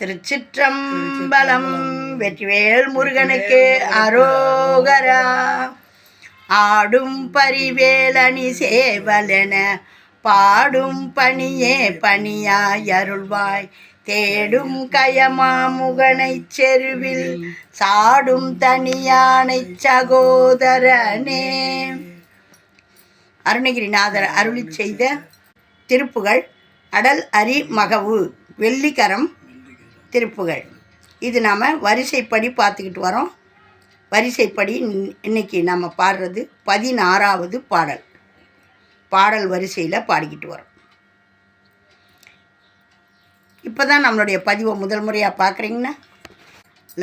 திருச்சிற்றம்பலம் வெற்றிவேல் முருகனுக்கு அரோகரா. ஆடும் பரிவேலணி சேவலென பாடும் பணியே பணியாய் அருள்வாய். தேடும் கயமா முகனைச் செருவில் சாடும் தனியானைச் சகோதரனே. அருணகிரிநாதர் அருளி செய்த திருப்புகள் அடல் அரி மகவு வெள்ளிக்கரம் திருப்புகள். இது நாம் வரிசைப்படி பார்த்துக்கிட்டு வரோம். வரிசைப்படி இன்னைக்கு நம்ம பாடுறது பதினாறாவது பாடல். பாடல் வரிசையில் பாடிக்கிட்டு வரோம். இப்போ தான் நம்மளுடைய பதிவை முதல் முறையாக பார்க்குறீங்கன்னா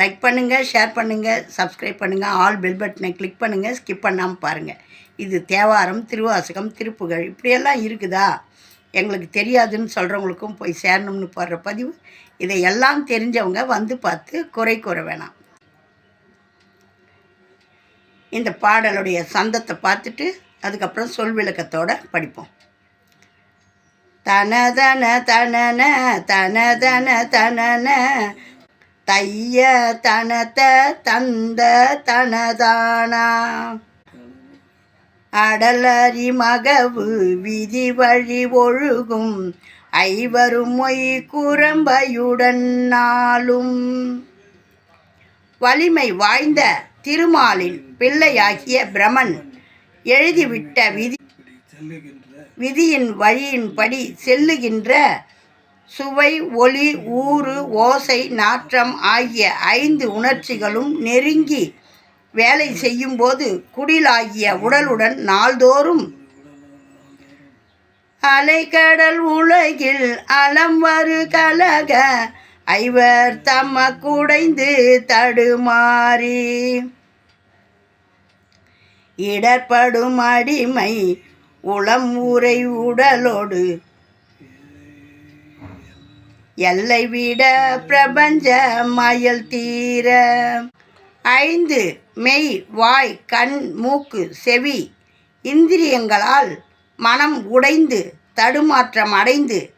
லைக் பண்ணுங்கள் ஷேர் பண்ணுங்கள் சப்ஸ்கிரைப் பண்ணுங்கள் ஆல் பெல் பட்டனை கிளிக் பண்ணுங்கள் ஸ்கிப் பண்ணாமல் பாருங்கள் இது தேவாரம் திருவாசகம் திருப்புகழ் இப்படியெல்லாம் இருக்குதா? எங்களுக்கு தெரியாதுன்னு சொல்கிறவங்களுக்கும் போய் சேரணும்னு போடுற பதிவு. இதை எல்லாம் தெரிஞ்சவங்க வந்து பார்த்து குறை கூற வேணாம். இந்த பாடலுடைய சந்தத்தை பார்த்துட்டு அதுக்கப்புறம் சொல் விளக்கத்தோட படிப்போம். தனதன தனன தனதன தனன. தைய தனத தந்த தனதானா. அடலறி மகவு விதி வழி ஒழுகும். ஐவரும் மொய் குரம்பையுடன் நாளும். வலிமை வாய்ந்த திருமாலின் பிள்ளையாகிய பிரமன் எழுதிவிட்ட விதி விதியின் வழியின்படி செல்லுகின்ற சுவை ஒளி ஊறு ஓசை நாற்றம் ஆகிய ஐந்து உணர்ச்சிகளும் நெருங்கி வேலை செய்யும்போது குடிலாகிய உடலுடன் நாள்தோறும் அலைக்கடல் உலகில் அலம் வரு கலக ஐவர் தம்ம குடைந்து தடுமாறி. இடர்படும் அடிமை உளம் உரை உடலோடு எல்லை விட பிரபஞ்ச மயல் தீர. ஐந்து மெய் வாய் கண் மூக்கு செவி இந்திரியங்களால் மனம் உடைந்து தடுமாற்றம் அடைந்து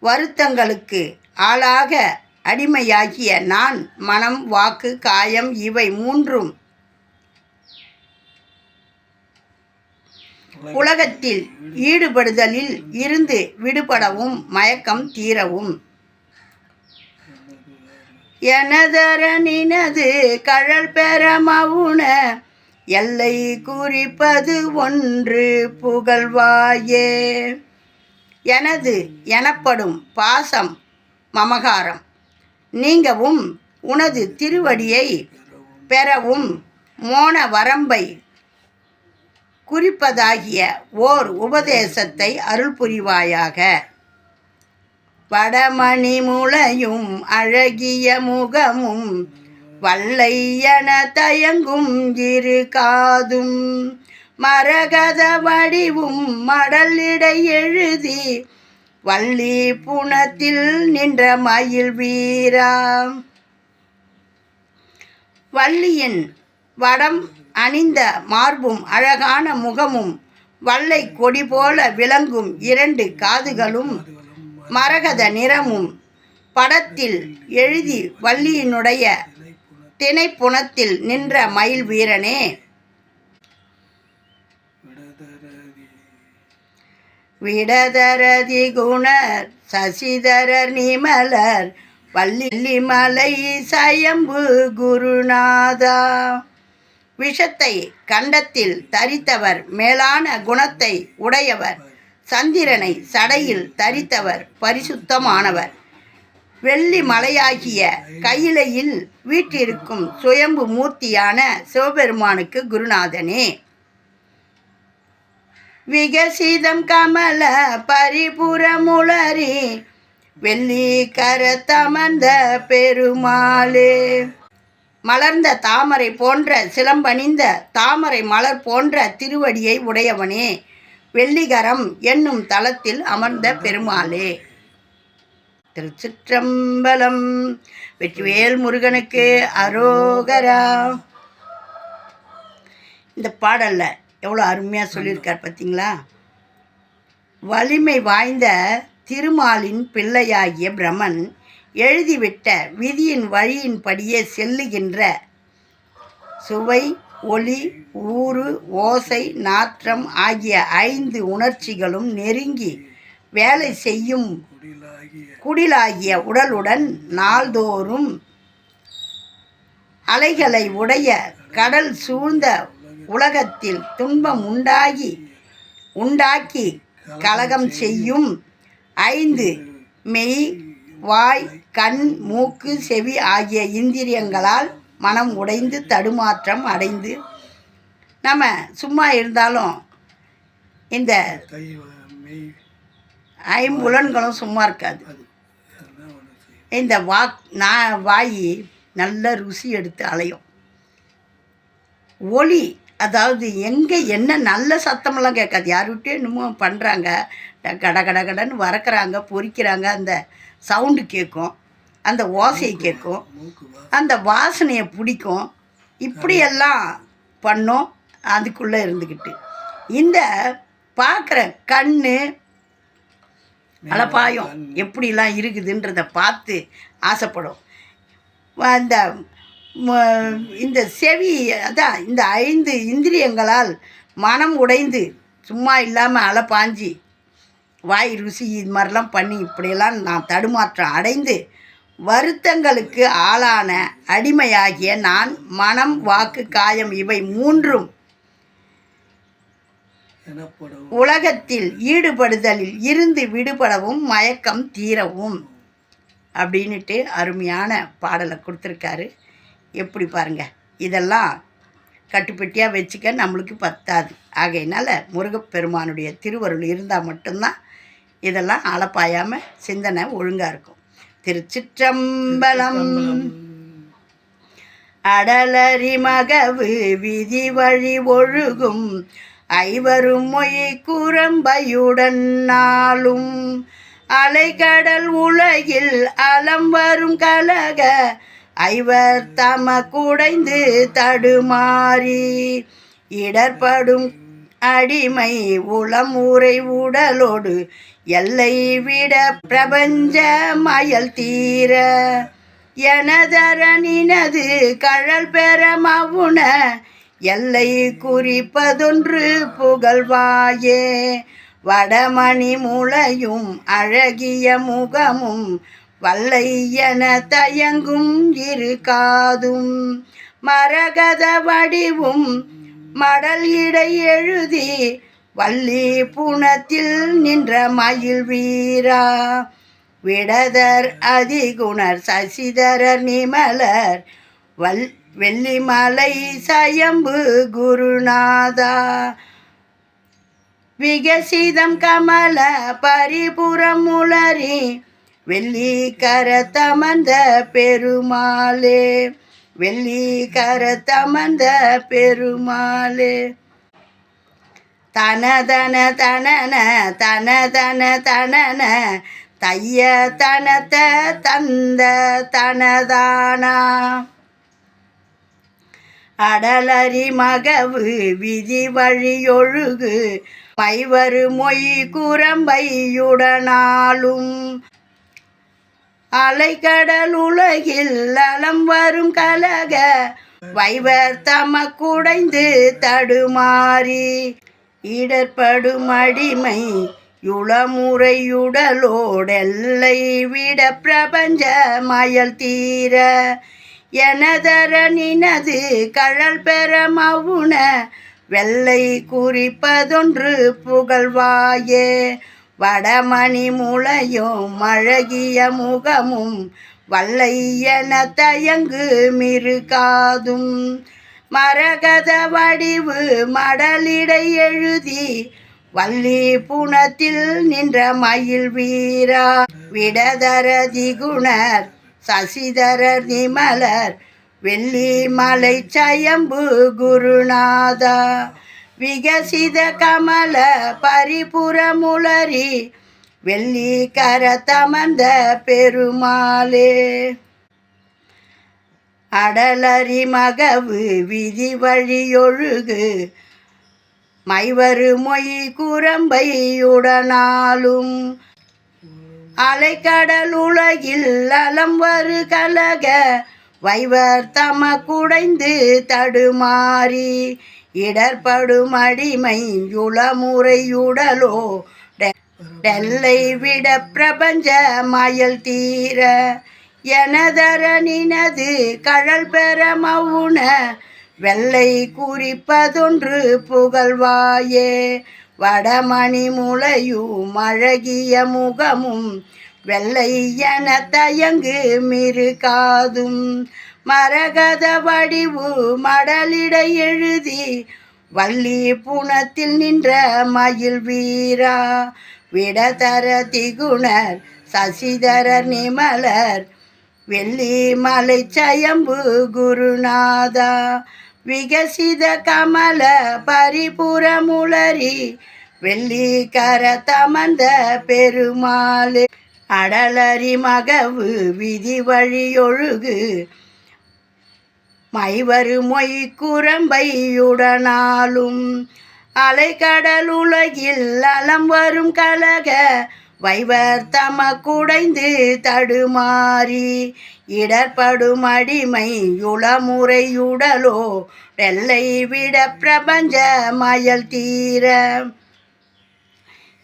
வருத்தங்களுக்கு ஆளாக அடிமையாகிய நான் மனம் வாக்கு காயம் இவை மூன்றும் உலகத்தில் ஈடுபடுதலில் இருந்து விடுபடவும் மயக்கம் தீரவும். எனதரனினது கழல் பெற மவுன எல்லை குறிப்பது ஒன்று புகழ்வாயே. எனது எனப்படும் பாசம் மமகாரம் நீங்கவும் உனது திருவடியை பெறவும் மோன வரம்பை குறிப்பதாகிய ஓர் உபதேசத்தை அருள் புரிவாயாக. வடமணி முளையும் அழகிய முகமும் வல்லையன தயங்கும் இரு காதும். மரகத வடிவும் மடலிடை எழுதி வள்ளி புனத்தில் நின்ற மயில் வீரா. வள்ளியின் வடம் அணிந்த மார்பும் அழகான முகமும் வல்லை கொடி போல விளங்கும் இரண்டு காதுகளும் மரகத நிறமும் படத்தில் எழுதி வள்ளியினுடைய திணைப்புணத்தில் நின்ற மயில் வீரனே. விடதரதி குணர் சசிதரர் நிமலர் வள்ளிமலை சயம்பு குருநாதா. விஷத்தை கண்டத்தில் தரித்தவர் மேலான குணத்தை உடையவர். சந்திரனை சடையில் தரித்தவர் பரிசுத்தமானவர். வெள்ளி மலையாகிய கையிலையில் வீற்றிருக்கும் சுயம்பு மூர்த்தியான சிவபெருமானுக்கு குருநாதனே. விகசிதம் கமல பரிபுறமுளரி வெள்ளி கரத்தமர்ந்த பெருமாளே. மலர்ந்த தாமரை போன்ற சிலம்பணிந்த தாமரை மலர் போன்ற திருவடியை உடையவனே. வெள்ளிகரம் என்னும் தலத்தில் அமர்ந்த பெருமாளே. திருச்சிற்றம்பலம் வெற்றிவேல் முருகனுக்கு அரோகரா. இந்த பாடல்ல எவ்வளோ அருமையாக சொல்லியிருக்கார் பார்த்தீங்களா? வலிமை வாய்ந்த திருமாலின் பிள்ளையாகிய பிரமன் எழுதிவிட்ட விதியின் வழியின்படியே செல்லுகின்ற சுவை ஒளி ஊறு ஓசை நாற்றம் ஆகிய ஐந்து உணர்ச்சிகளும் நெருங்கி வேலை செய்யும் குடிலாகிய உடலுடன் நாள்தோறும் அலைகளை உடைய கடல் சூழ்ந்த உலகத்தில் துன்பம் உண்டாகி உண்டாக்கி கலகம் செய்யும் ஐந்து மெய் வாய் கண் மூக்கு செவி ஆகிய இந்திரியங்களால் மனம் உடைந்து தடுமாற்றம் அடைந்து நம்ம சும்மா இருந்தாலும் இந்த ஐம்புலன்களும் சும்மா இருக்காது. இந்த வா நான் வாய் நல்ல ருசி எடுத்து அலையும். ஒளி அதாவது எங்கே என்ன நல்ல சத்தமெல்லாம் கேட்காது. யாருக்கிட்டே இன்னமும் என்னமோ பண்ணுறாங்க கட கட கடன்னு வறக்குறாங்க பொறிக்கிறாங்க அந்த சவுண்டு கேட்கும் அந்த ஓசையை கேட்கும். அந்த வாசனையை பிடிக்கும். இப்படியெல்லாம் பண்ணோம் அதுக்குள்ளே இருந்துக்கிட்டு. இந்த பார்க்குற கண் அலப்பாயம் எப்படிலாம் இருக்குதுன்றத பார்த்து ஆசைப்படும். அந்த இந்த செவி அதான் இந்த ஐந்து இந்திரியங்களால் மனம் உடைந்து சும்மா இல்லாமல் அலப்பாஞ்சி வாய் ருசி இது மாதிரிலாம் பண்ணி இப்படியெல்லாம் நான் தடுமாற்றம் அடைந்து வருத்தங்களுக்கு ஆளான அடிமையாகிய நான் மனம் வாக்கு காயம் இவை மூன்றும் உலகத்தில் ஈடுபடுதலில் இருந்து விடுபடவும் மயக்கம் தீரவும் அப்படின்னுட்டு அருமையான பாடலை கொடுத்துருக்காரு. எப்படி பாருங்க இதெல்லாம் கட்டுப்பட்டியாக வச்சுக்க நம்மளுக்கு பத்தாது. ஆகையினால முருகப்பெருமானுடைய திருவருள் இருந்தால் மட்டும்தான் இதெல்லாம் அளப்பாயாமல் சிந்தனை ஒழுங்காக இருக்கும். திருச்சிற்றம்பலம். அடலரி மகவு விதி வழி ஒழுகும் ஐவரும் மொய் குரம்பையுடன் நாளும். அலைக்கடல் உலகில் அலம் வரும் கலக ஐவர் தம குடைந்து தடுமாறி. இடர்படும் அடிமை உளம் ஊரை உடலோடு எல்லை விட பிரபஞ்ச மயல் தீர. எனதரனினது கழல் பெற மவுன எல்லை குறிப்பதொன்று புகழ்வாயே. வடமணி முளையும் அழகிய முகமும் வல்லை என தயங்கும் இருக்காதும் காதும். மரகத வடிவும் மடல் இடை எழுதி வள்ளி புனத்தில் நின்ற மயில் வீரா. விடதர் அதிகுணர் சசிதரர் நிமலர் வல் வெள்ளிமலை சயம்பு குருநாதா. விகசிதம் கமல பரிபுறம் முளரி வெள்ளி கரத்தமர்ந்த பெருமாளே. வெள்ளி கரத்தமர்ந்த பெருமாளே. தனதன தனன தனதன தனன தைய தனத்தை தந்த தனதானா. அடலரி மகவு விதி வழியொழுகு மைவரு மொய் குரம்பையுடனாலும் அலைக்கடல் உலகில் அலம் வரும் கலக. வைவர் தமக்குடைந்து தடுமாறி. இடர்படும் அடிமை யுளமுறையுடலோடெல்லை விட பிரபஞ்ச மயல் தீர. எனதரனினது கழல் பெற மவுன. வெள்ளை குறிப்பதொன்று புகழ்வாயே. வடமணி முளையும் அழகிய முகமும் வல்லையன தயங்கு மிருகாதும். மரகத வடிவு மடலிடை எழுதி வள்ளி புணத்தில் நின்ற மயில் வீரா. விடதர திகுணர் சசிதரர் நிமலர் வெள்ளி மலை சயம்பு குருநாதா. விகசித கமல பரிபுறமுளரி வெள்ளி கரத்தமர்ந்த பெருமாளே. அடலரி மகவு விதி வழியொழுகு மைவரு மொய் குரம்பையுடனாலும் அலைக்கடல் உலகில் அலம் வரு கலக வைவர் தம குடைந்து தடுமாறி இடர்படும் அடிமை யுளமுறையுடலோ டெல்லை விட பிரபஞ்ச மயல் தீர எனதரனினது கழல் பெற மவுன வெள்ளை குறிப்பதொன்று புகழ்வாயே. வடமணி முளையும் அழகிய முகமும் வெள்ளை என தயங்கு மிருகாதும். மரகத வடிவு மடலிட எழுதி வள்ளி பூணத்தில் நின்ற மயில் வீரா. விடதர திகுணர் சசிதரர் நிமலர் வெள்ளி மலை சயம்பு குருநாதா. விகசித கமல பரிபுறமுளரி வெள்ளி கர தமந்த பெருமாள். அடலரி மகவு விதி வழியொழுகு மைவரு மொய் குரம்பையுடனாலும் அலைக்கடலுலகில் அலம் வரும் கலக வைவர் தம குடைந்து தடுமாறி இடர்படும் அடிமை யுளமுறையுடலோ எல்லை விட பிரபஞ்ச மயல் தீர.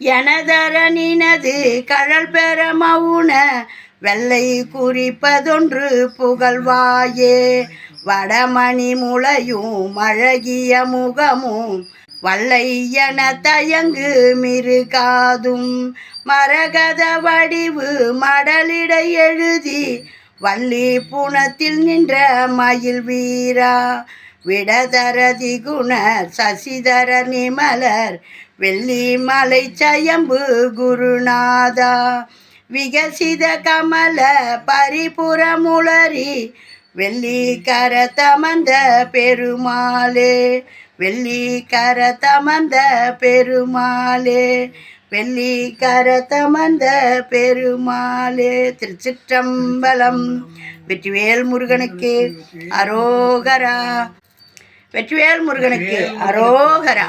எனதரனினது கழல் பெற மவுன வெள்ளை குறிப்பதொன்று புகழ்வாயே. வடமணி முளையும் அழகிய முகமும் வல்லையன தயங்கு மிருகாதும். மரகத வடிவு மடலிட எழுதி வள்ளி புணத்தில் நின்ற மயில் வீரா. விடதரதி குணர் சசிதர நிமலர் வெள்ளி மலை சயம்பு குருநாதா. விகசித கமல பரிபுரமுளரி வெள்ளி கர தமந்த பெருமாளே வெள்ளி கர தமந்த பெருமாளே வெள்ளி கர தமந்த பெருமாளே. திருச்சிற்றம்பலம். வெற்றிவேல் முருகனுக்கு அரோகரா. வெற்றிவேல் முருகனுக்கு அரோகரா.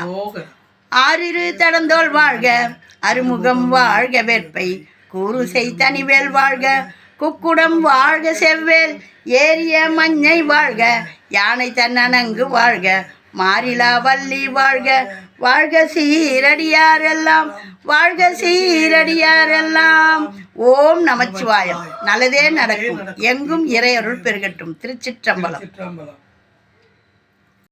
ஆறிரு தடந்தோல் வாழ்க அருமுகம் வாழ்க வேற்பை கூறுசை தனிவேல் வாழ்க குக்குடம் வாழ்க செவ்வேல். ஏரிய மஞ்சை வாழ்க யானை தன்னனங்கு வாழ்க மாரிலா வள்ளி வாழ்க. வாழ்க சீரடியாரெல்லாம் வாழ்க சீரடியாரெல்லாம் ஓம் நமச்சிவாயம். நல்லதே நடக்கும். எங்கும் இறையருள் பெருகட்டும். திருச்சிற்றம்பலம்.